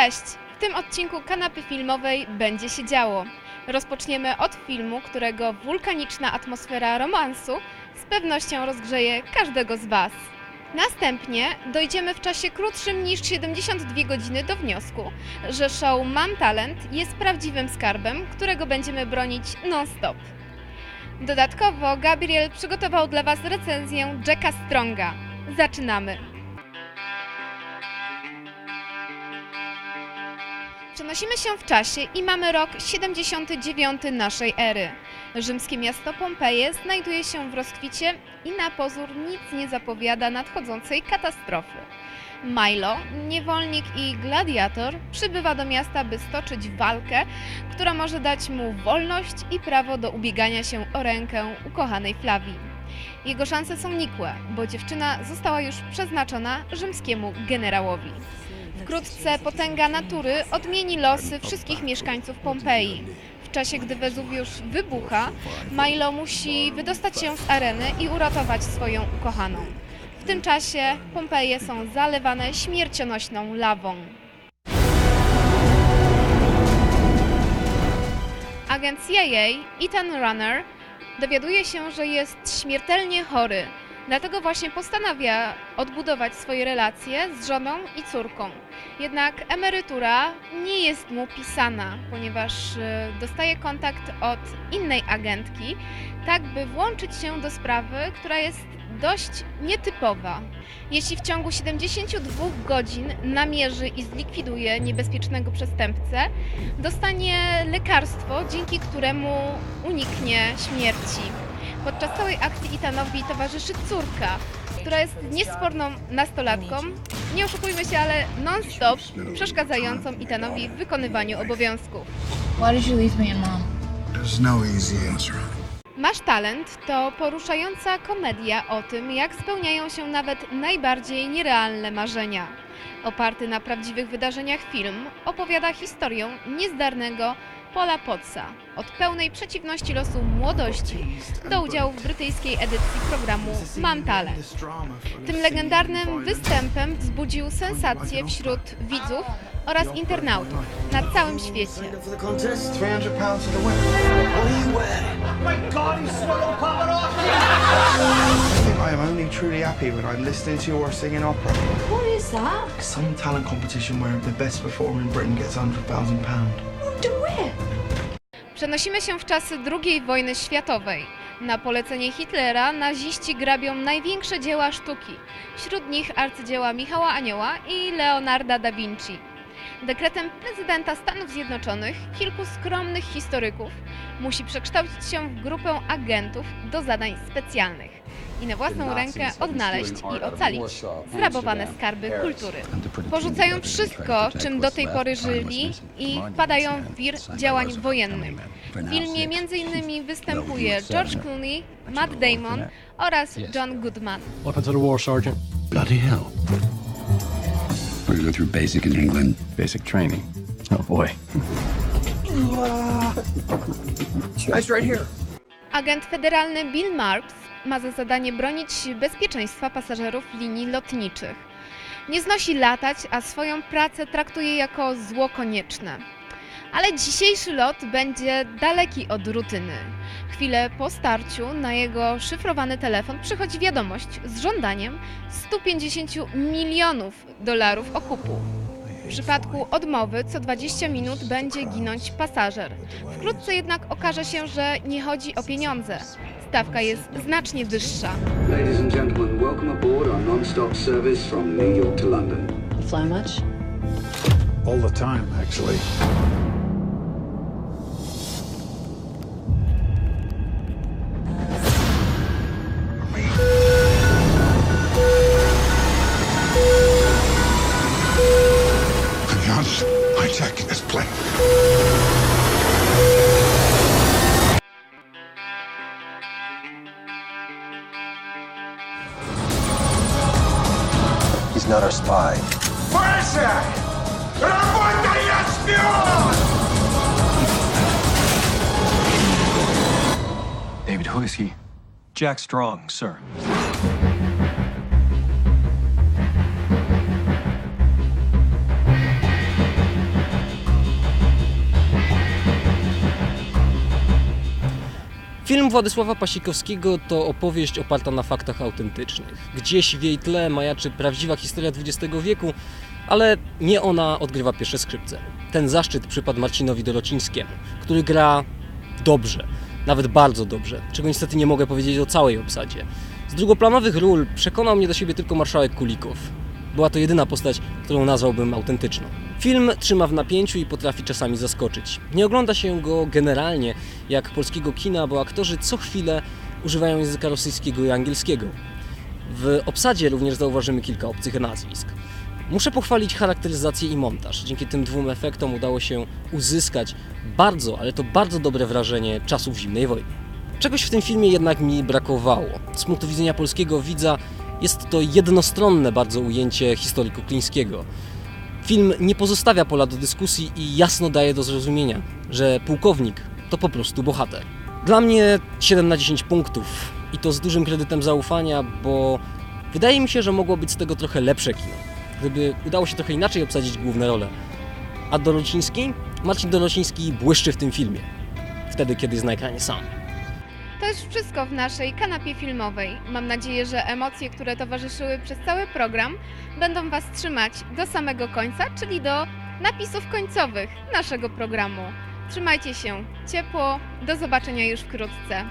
Cześć! W tym odcinku kanapy filmowej będzie się działo. Rozpoczniemy od filmu, którego wulkaniczna atmosfera romansu z pewnością rozgrzeje każdego z Was. Następnie dojdziemy w czasie krótszym niż 72 godziny do wniosku, że show Mam Talent jest prawdziwym skarbem, którego będziemy bronić non-stop. Dodatkowo Gabriel przygotował dla Was recenzję Jacka Stronga. Zaczynamy! Przenosimy się w czasie i mamy rok 79 naszej ery. Rzymskie miasto Pompeje znajduje się w rozkwicie i na pozór nic nie zapowiada nadchodzącej katastrofy. Milo, niewolnik i gladiator, przybywa do miasta, by stoczyć walkę, która może dać mu wolność i prawo do ubiegania się o rękę ukochanej Flawii. Jego szanse są nikłe, bo dziewczyna została już przeznaczona rzymskiemu generałowi. Wkrótce potęga natury odmieni losy wszystkich mieszkańców Pompeji. W czasie, gdy Wezuwiusz wybucha, Milo musi wydostać się z areny i uratować swoją ukochaną. W tym czasie Pompeje są zalewane śmiercionośną lawą. Agent CIA Ethan Runner dowiaduje się, że jest śmiertelnie chory. Dlatego właśnie postanawia odbudować swoje relacje z żoną i córką. Jednak emerytura nie jest mu pisana, ponieważ e, dostaje kontakt od innej agentki, tak by włączyć się do sprawy, która jest dość nietypowa. Jeśli w ciągu 72 godzin namierzy i zlikwiduje niebezpiecznego przestępcę, dostanie lekarstwo, dzięki któremu uniknie śmierci. Podczas całej akcji Itanowi towarzyszy córka, która jest niesporną nastolatką. Nie oszukujmy się, ale non-stop przeszkadzającą Itanowi w wykonywaniu obowiązków. Why did you leave me and mom? There's no easy answer. Masz talent to poruszająca komedia o tym, jak spełniają się nawet najbardziej nierealne marzenia. Oparty na prawdziwych wydarzeniach film opowiada historię niezdarnego Paula Potsa od pełnej przeciwności losu młodości do udziału w brytyjskiej edycji programu Mam Talent. Tym legendarnym występem wzbudził sensację wśród widzów oraz internautów na całym świecie. For the contest, 300 pounds to the winner. What are you wearing? My God, he's swallowed Pavarotti! I am only truly happy when I'm listening to or singing opera. What is that? Some talent competition where the best performer in Britain gets 100,000 pound. Do it. Przenosimy się w czasy II wojny światowej. Na polecenie Hitlera naziści grabią największe dzieła sztuki, wśród nich arcydzieła Michała Anioła i Leonarda da Vinci. Dekretem prezydenta Stanów Zjednoczonych kilku skromnych historyków musi przekształcić się w grupę agentów do zadań specjalnych i na własną rękę odnaleźć i ocalić zrabowane skarby kultury. Porzucają wszystko, czym do tej pory żyli i wpadają w wir działań wojennych. W filmie m.in. występuje George Clooney, Matt Damon oraz John Goodman. Welcome to the war, Sergeant. Bloody hell. We're gonna go through basic in England. Basic training. Oh boy. It's right here. Agent federalny Bill Marks ma za zadanie bronić bezpieczeństwa pasażerów linii lotniczych. Nie znosi latać, a swoją pracę traktuje jako zło konieczne. Ale dzisiejszy lot będzie daleki od rutyny. Chwilę po starciu na jego szyfrowany telefon przychodzi wiadomość z żądaniem 150 milionów dolarów okupu. W przypadku odmowy co 20 minut będzie ginąć pasażer. Wkrótce jednak okaże się, że nie chodzi o pieniądze. Stawka jest znacznie wyższa. Ladies and gentlemen, welcome aboard our non-stop service from New York to London. You fly much? All the time, actually. Not our spy. David, who is he? Jack Strong, sir. Film Władysława Pasikowskiego to opowieść oparta na faktach autentycznych. Gdzieś w jej tle majaczy prawdziwa historia XX wieku, ale nie ona odgrywa pierwsze skrzypce. Ten zaszczyt przypadł Marcinowi Dorocińskiemu, który gra dobrze, nawet bardzo dobrze, czego niestety nie mogę powiedzieć o całej obsadzie. Z drugoplanowych ról przekonał mnie do siebie tylko marszałek Kulikow. Była to jedyna postać, którą nazwałbym autentyczną. Film trzyma w napięciu i potrafi czasami zaskoczyć. Nie ogląda się go generalnie jak polskiego kina, bo aktorzy co chwilę używają języka rosyjskiego i angielskiego. W obsadzie również zauważymy kilka obcych nazwisk. Muszę pochwalić charakteryzację i montaż. Dzięki tym dwóm efektom udało się uzyskać bardzo, ale to bardzo dobre wrażenie czasów zimnej wojny. Czegoś w tym filmie jednak mi brakowało. Z punktu widzenia polskiego widza jest to jednostronne bardzo ujęcie historii Kuklińskiego. Film nie pozostawia pola do dyskusji i jasno daje do zrozumienia, że pułkownik to po prostu bohater. Dla mnie 7 na 10 punktów i to z dużym kredytem zaufania, bo wydaje mi się, że mogło być z tego trochę lepsze kino, gdyby udało się trochę inaczej obsadzić główne role. A Dorociński? Marcin Dorociński błyszczy w tym filmie. Wtedy, kiedy jest na ekranie sam. To już wszystko w naszej kanapie filmowej. Mam nadzieję, że emocje, które towarzyszyły przez cały program, będą Was trzymać do samego końca, czyli do napisów końcowych naszego programu. Trzymajcie się ciepło, do zobaczenia już wkrótce.